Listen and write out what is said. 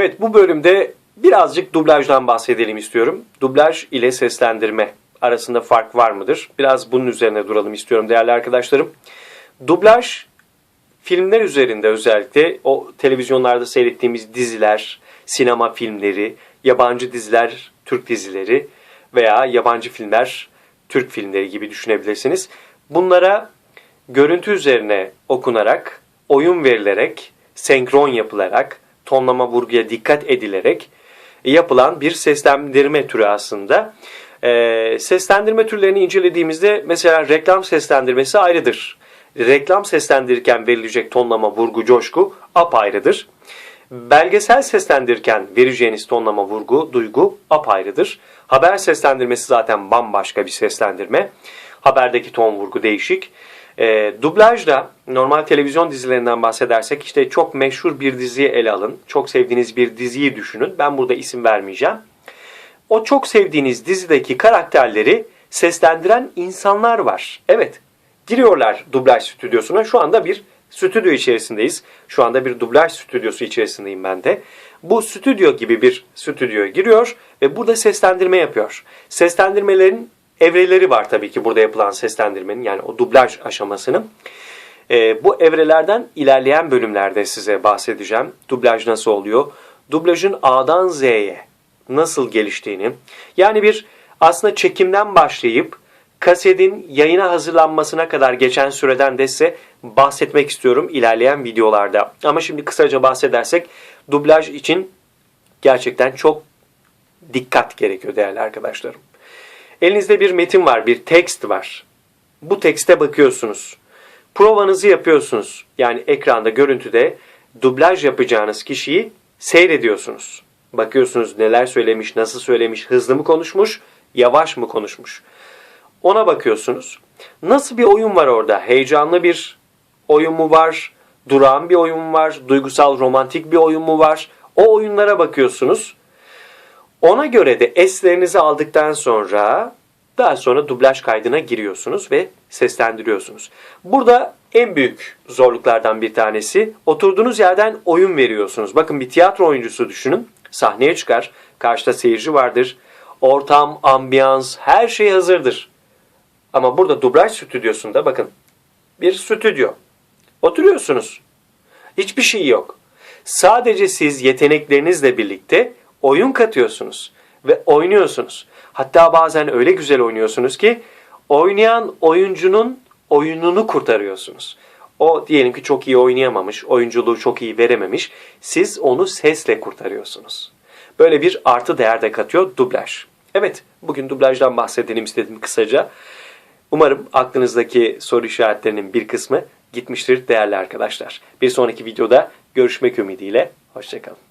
Evet bu bölümde birazcık dublajdan bahsedelim istiyorum. Dublaj ile seslendirme arasında fark var mıdır? Biraz bunun üzerine duralım istiyorum değerli arkadaşlarım. Dublaj filmler üzerinde özellikle o televizyonlarda seyrettiğimiz diziler, sinema filmleri, yabancı diziler, Türk dizileri veya yabancı filmler, Türk filmleri gibi düşünebilirsiniz. Bunlara görüntü üzerine okunarak, oyun verilerek, senkron yapılarak, tonlama vurguya dikkat edilerek yapılan bir seslendirme türü aslında. Ee, seslendirme türlerini incelediğimizde mesela reklam seslendirmesi ayrıdır. Reklam seslendirirken verilecek tonlama, vurgu, coşku apayrıdır. Belgesel seslendirirken vereceğiniz tonlama, vurgu, duygu apayrıdır. Haber seslendirmesi zaten bambaşka bir seslendirme. Haberdeki ton vurgu değişik. E, dublajda normal televizyon dizilerinden bahsedersek işte çok meşhur bir diziyi ele alın. Çok sevdiğiniz bir diziyi düşünün. Ben burada isim vermeyeceğim. O çok sevdiğiniz dizideki karakterleri seslendiren insanlar var. Evet, giriyorlar dublaj stüdyosuna. Şu anda bir stüdyo içerisindeyiz. Şu anda bir dublaj stüdyosu içerisindeyim ben de. Bu stüdyo gibi bir stüdyoya giriyor ve burada seslendirme yapıyor. Seslendirmelerin evreleri var tabii ki burada yapılan seslendirmenin yani o dublaj aşamasının. Ee, bu evrelerden ilerleyen bölümlerde size bahsedeceğim. Dublaj nasıl oluyor? Dublajın A'dan Z'ye nasıl geliştiğini. Yani bir aslında çekimden başlayıp kasetin yayına hazırlanmasına kadar geçen süreden de size bahsetmek istiyorum ilerleyen videolarda. Ama şimdi kısaca bahsedersek dublaj için gerçekten çok dikkat gerekiyor değerli arkadaşlarım. Elinizde bir metin var, bir tekst var. Bu tekste bakıyorsunuz. Provanızı yapıyorsunuz. Yani ekranda, görüntüde dublaj yapacağınız kişiyi seyrediyorsunuz. Bakıyorsunuz neler söylemiş, nasıl söylemiş, hızlı mı konuşmuş, yavaş mı konuşmuş. Ona bakıyorsunuz. Nasıl bir oyun var orada? Heyecanlı bir oyun mu var? Durağan bir oyun mu var? Duygusal, romantik bir oyun mu var? O oyunlara bakıyorsunuz. Ona göre de eslerinizi aldıktan sonra daha sonra dublaj kaydına giriyorsunuz ve seslendiriyorsunuz. Burada en büyük zorluklardan bir tanesi oturduğunuz yerden oyun veriyorsunuz. Bakın bir tiyatro oyuncusu düşünün. Sahneye çıkar. Karşıda seyirci vardır. Ortam, ambiyans, her şey hazırdır. Ama burada dublaj stüdyosunda bakın bir stüdyo. Oturuyorsunuz. Hiçbir şey yok. Sadece siz yeteneklerinizle birlikte oyun katıyorsunuz ve oynuyorsunuz. Hatta bazen öyle güzel oynuyorsunuz ki oynayan oyuncunun oyununu kurtarıyorsunuz. O diyelim ki çok iyi oynayamamış, oyunculuğu çok iyi verememiş. Siz onu sesle kurtarıyorsunuz. Böyle bir artı değer de katıyor dublaj. Evet, bugün dublajdan bahsedelim istedim kısaca. Umarım aklınızdaki soru işaretlerinin bir kısmı gitmiştir değerli arkadaşlar. Bir sonraki videoda görüşmek ümidiyle. Hoşçakalın.